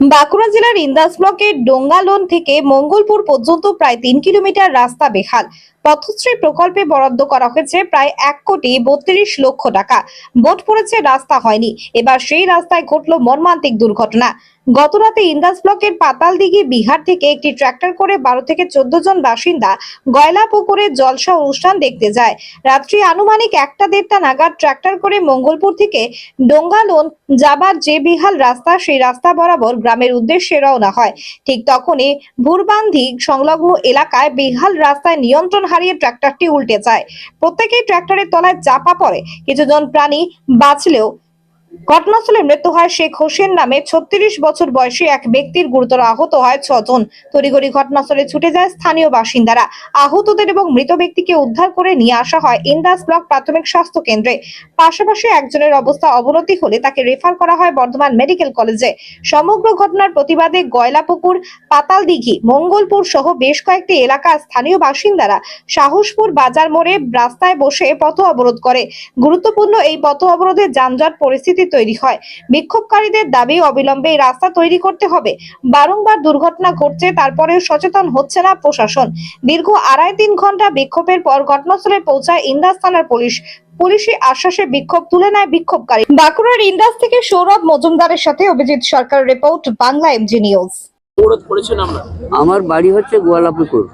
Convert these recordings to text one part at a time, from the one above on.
বাঁকুড়া জেলার ইন্দাস ব্লকের ডোঙ্গালোন থেকে মঙ্গলপুর পর্যন্ত প্রায় তিন কিলোমিটার রাস্তা বেহাল। পথশ্রী প্রকল্পে বরাদ্দ করা হয়েছে প্রায় এক কোটি বত্রিশ লক্ষ টাকা। বোট পড়েছে রাস্তা হয়নি। এবার সেই রাস্তায় ঘটল মর্মান্তিক দুর্ঘটনা। গতরাতে ইন্দাস ব্লকের পাতালদিঘি বিহার থেকে একটি ট্র্যাক্টর করে বারো থেকে চোদ্দ জন বাসিন্দা গয়লা পুকুরে জলসা অনুষ্ঠান দেখতে যায়। রাত্রি আনুমানিক একটা দেড়টা নাগাদ ট্র্যাক্টর করে মঙ্গলপুর থেকে ডোঙ্গালোন যাবার যে বিহাল রাস্তা, সেই রাস্তা বরাবর গ্রামের উদ্দেশ্যে রওনা হয়। ঠিক তখনই ভুরবান্ধি সংলগ্ন এলাকায় বিহাল রাস্তায় নিয়ন্ত্রণ হারিয়ে ট্র্যাক্টরটি উল্টে যায়। প্রত্যেকেই ট্রাক্টরের তলায় চাপা পড়ে। কিছুজন প্রাণী বাঁচলেও ঘটনাস্থলে মৃত্যু হয় শেখ হোসেন নামে ছত্রিশ বছর বয়সী এক ব্যক্তির। গুরুতর আহত হয় ছজন। তড়িঘড়ি ঘটনাস্থলে ছুটে যায় স্থানীয় বাসিন্দারা। আহতদের এবং মৃত ব্যক্তিকে উদ্ধার করে নিয়ে আসা হয় ইন্দাস ব্লক প্রাথমিক স্বাস্থ্য কেন্দ্রে। পাশাপাশি একজনের অবস্থা অবনতি হলে তাকে রেফার করা হয় বর্ধমান মেডিকেল কলেজে। সমগ্র ঘটনার প্রতিবাদে গয়লাপুকুর, পাতালদিঘি, মঙ্গলপুর সহ বেশ কয়েকটি এলাকার স্থানীয় বাসিন্দারা সাহসপুর বাজার মোড়ে রাস্তায় বসে পথ অবরোধ করে। গুরুত্বপূর্ণ এই পথ অবরোধে যানজট পরিস্থিতি তৈরি হয়। বিক্ষোভকারীদের দাবি অবিলম্বে এই রাস্তা তৈরি করতে হবে। বারংবার দুর্ঘটনা ঘটছে তারপরেও সচেতন হচ্ছে না প্রশাসন। দীর্ঘ আড়াই তিন ঘণ্টা বিক্ষোভের পর ঘটনাস্থলে পৌঁছায় ইন্দাস থানার পুলিশ। পুলিশি আশ্বাসে বিক্ষোভ তুলে নেয় বিক্ষোভকারী। বাঁকুড়ার ইন্দাস থেকে সৌরভ মজুমদারের সাথে Abhijit Sarkar report Bangla MG news. অবরোধ করেছেন আমরা? আমার বাড়ি হচ্ছে গোয়ালাপুকুর।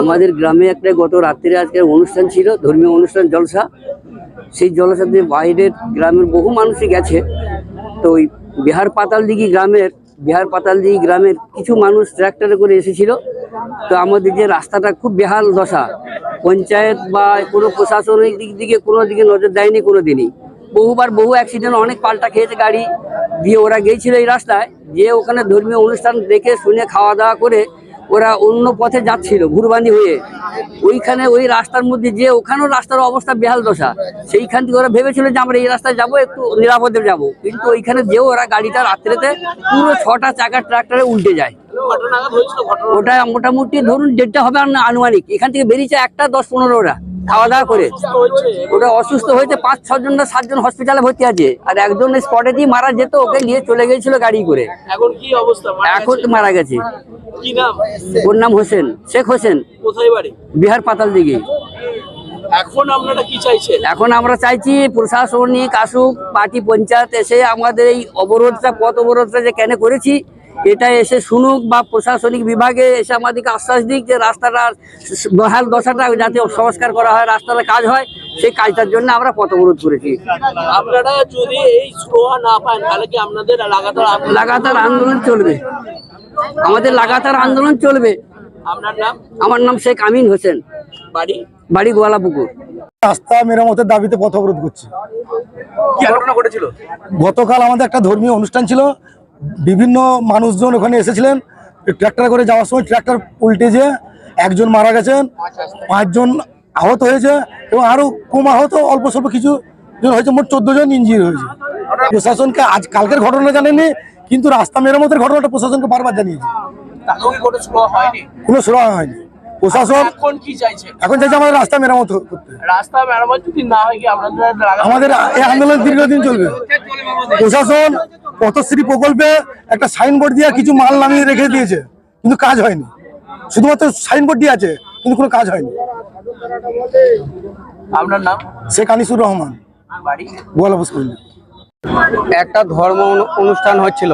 আমাদের গ্রামে একটা গত রাত্রে আজকে অনুষ্ঠান ছিল ধর্মীয় অনুষ্ঠান জলসা। সেই জলসাতে বাইরের গ্রামের বহু মানুষই গেছে। তো ওই বিহার পাতালদিঘি গ্রামের, বিহার পাতালদিঘি গ্রামের কিছু মানুষ ট্র্যাক্টরে করে এসেছিল। তো আমাদের যে রাস্তাটা খুব বেহাল দশা। পঞ্চায়েত বা কোনো প্রশাসনিক দিক দিকে কোনো দিকে নজর দেয়নি কোনো দিনই বহুবার বহু অ্যাক্সিডেন্ট অনেক পাল্টা খেয়েছে গাড়ি দিয়ে ওরা গিয়েছিল এই রাস্তায়। যে ওখানে ধর্মীয় অনুষ্ঠান দেখে, শুনে খাওয়া দাওয়া করে ওরা অন্য পথে যাচ্ছিল ঘুরবানি হয়ে। ওইখানে ওই রাস্তার মধ্যে যে ওখানেও রাস্তার অবস্থা বেহাল দশা। সেইখান থেকে ওরা ভেবেছিল যে আমরা এই রাস্তায় যাব একটু নিরাপদে যাব। কিন্তু ওইখানে যেও ওরা গাড়িটা রাত্রেতে পুরো ছটা চাকার ট্রাক্টরে উল্টে যায়। ওটা মোটামুটি ধরুন যেটা হবে আনুমানিক। এখান থেকে বেরিয়েছে একটা দশ পনেরো ওরা। খাওয়া দাওয়া করে। ওটা অসুস্থ হয়েছে পাঁচ ছজন না সাতজন হসপিটালে ভর্তি আছে। আর একজন স্পটে দিয়ে মারা যেত ওকে নিয়ে চলে গিয়েছিল গাড়ি করে। এখন কি অবস্থা? এখন মারা গেছে। কি নাম? ওর নাম হোসেন শেখ হোসেন। কোথায় বাড়ি? বিহার পাতাল দিকে এখন আপনারা কি চাইছেন? এখন আমরা চাইছি প্রশাসনিক আসুক পার্টি পঞ্চায়েত এসে আমাদের এই অবরোধটা পথ অবরোধটা যে কেন করেছি এটা এসে শুনুক বা প্রশাসনিক বিভাগে এসে আমাদেরকে আশ্বাস দিক যে রাস্তাটার বহাল দশাটা যাতে সংস্কার করা হয় রাস্তাটা কাজ হয় সেই কাজটার জন্য আমরা পথ অবরোধ করেছি। আপনারা যদি এই সুরোহা না পান তাহলে কি আপনাদের লাগাতার আন্দোলন- লাগাতার আন্দোলন চলবে। আমাদের লাগাতার আন্দোলন চলবে। আপনার নাম? আমার নাম শেখ আমিন হোসেন। বাড়ি? বাড়ি গোয়ালাপুকুর। রাস্তা মেরামতের দাবিতে পথ অবরোধ করছে। কি ঘটনা ঘটেছিল গতকাল আমাদের একটা ধর্মীয় অনুষ্ঠান ছিল বিভিন্ন মানুষজন ওখানে এসেছিলেন। ট্র্যাক্টর করে যাওয়ার সময় ট্র্যাক্টর উল্টে যে একজন মারা গেছেন পাঁচজন আহত হয়েছে এবং আরও কম আহত অল্প স্বল্প কিছু জন হয়েছে মোট চোদ্দ জন ইঞ্জিন হয়েছে। প্রশাসনকে আজ কালকের ঘটনা জানেনি কিন্তু রাস্তা মেরামতের ঘটনাটা প্রশাসনকে বারবার জানিয়েছে। কোনো সুরোহা হয়নি? প্রশাসন এখন কি চাইছেন? এখন চাইছে আমাদের রাস্তা মেরামত করতে। রাস্তা মেরামত যদি না হয় কি আমাদের এই আন্দোলন দীর্ঘদিন চলবে। প্রশাসন পথশ্রী প্রকল্পে একটা সাইনবোর্ড দিয়ে কিছু মাল নামিয়ে রেখে দিয়েছে কিন্তু কাজ হয়নি। শুধুমাত্র সাইনবোর্ড দিয়ে আছে কিন্তু কোনো কাজ হয়নি। আপনার নাম? শেখ আনিসুর রহমান। একটা ধর্ম অনু- অনুষ্ঠান হচ্ছিল।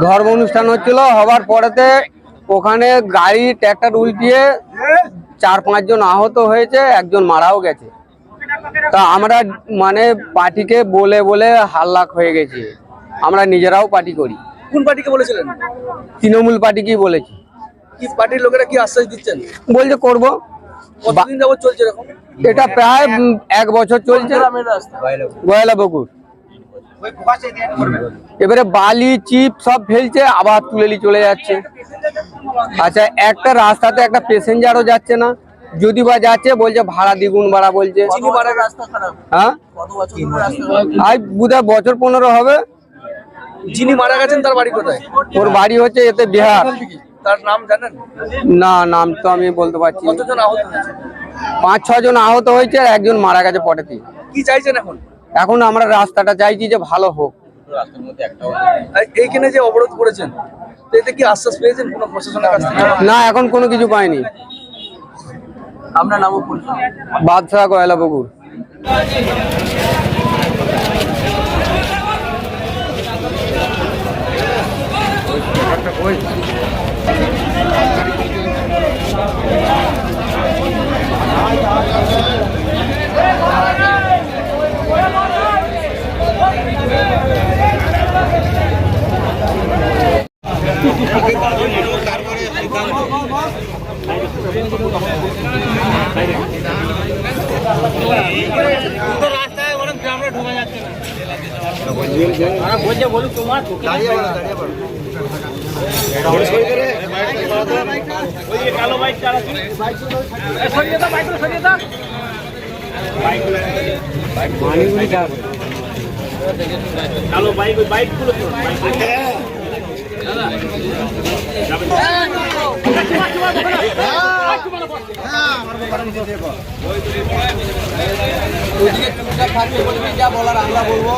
ধর্ম অনুষ্ঠান হচ্ছিল হবার পরেতে ওখানে গাড়ি ট্র্যাক্টর উল্টিয়ে চার পাঁচজন আহত হয়েছে একজন মারাও গেছে। তা আমরা মানে পার্টিকে বলে বলে হাল্লাক হয়ে গেছি। আমরা নিজেরাও পার্টি করি। কোন পার্টিকে বলেছিলেন? তৃণমূল পার্টিকেই বলেছি। কি পার্টির লোকেরা কি আশ্বাস দিচ্ছেন? বলছে করব। কতদিন যাবত চলছে এরকম? এটা প্রায় এক বছর চলছে। গয়লা বকুর। এবারে বালি চিপ সব ফেলছে আবার তুলে নিয়ে চলে যাচ্ছে। আচ্ছা একটা রাস্তাতে একটা প্যাসেঞ্জারও যাচ্ছে না। যদি বা যাচ্ছে বলছে ভাড়া দ্বিগুণ ভাড়া বলছে। হ্যাঁ? আজ বোধহয় বছর পনেরো হবে। যিনি মারা গেছেন তার বাড়ি কোথায়? ওর বাড়ি হচ্ছে এতে বিহার। তার নাম জানেন? না নাম তো আমি বলতে পারছি কতজন আহত হয়েছে পাঁচ ছজন আহত হয়েছে আর একজন মারা গেছে পটেতে কি চাইছেন এখন? এখন আমরা রাস্তাটা চাইছি যে ভালো হোক। এইখানে যে অবরোধ করেছেন এতে কি আশ্বাস পেয়েছেন কোনো প্রশাসনের কাছ থেকে? না এখন কোনো কিছু পাইনি। আমরা নাম বাদশাহ কয়লা পুকুর দাঁড়িয়ে বলো তোমার দাঁড়িয়ে বলো দাঁড়িয়ে বলো। কালো বাইক ওই বাইকগুলো যা বলার আমরা বলব।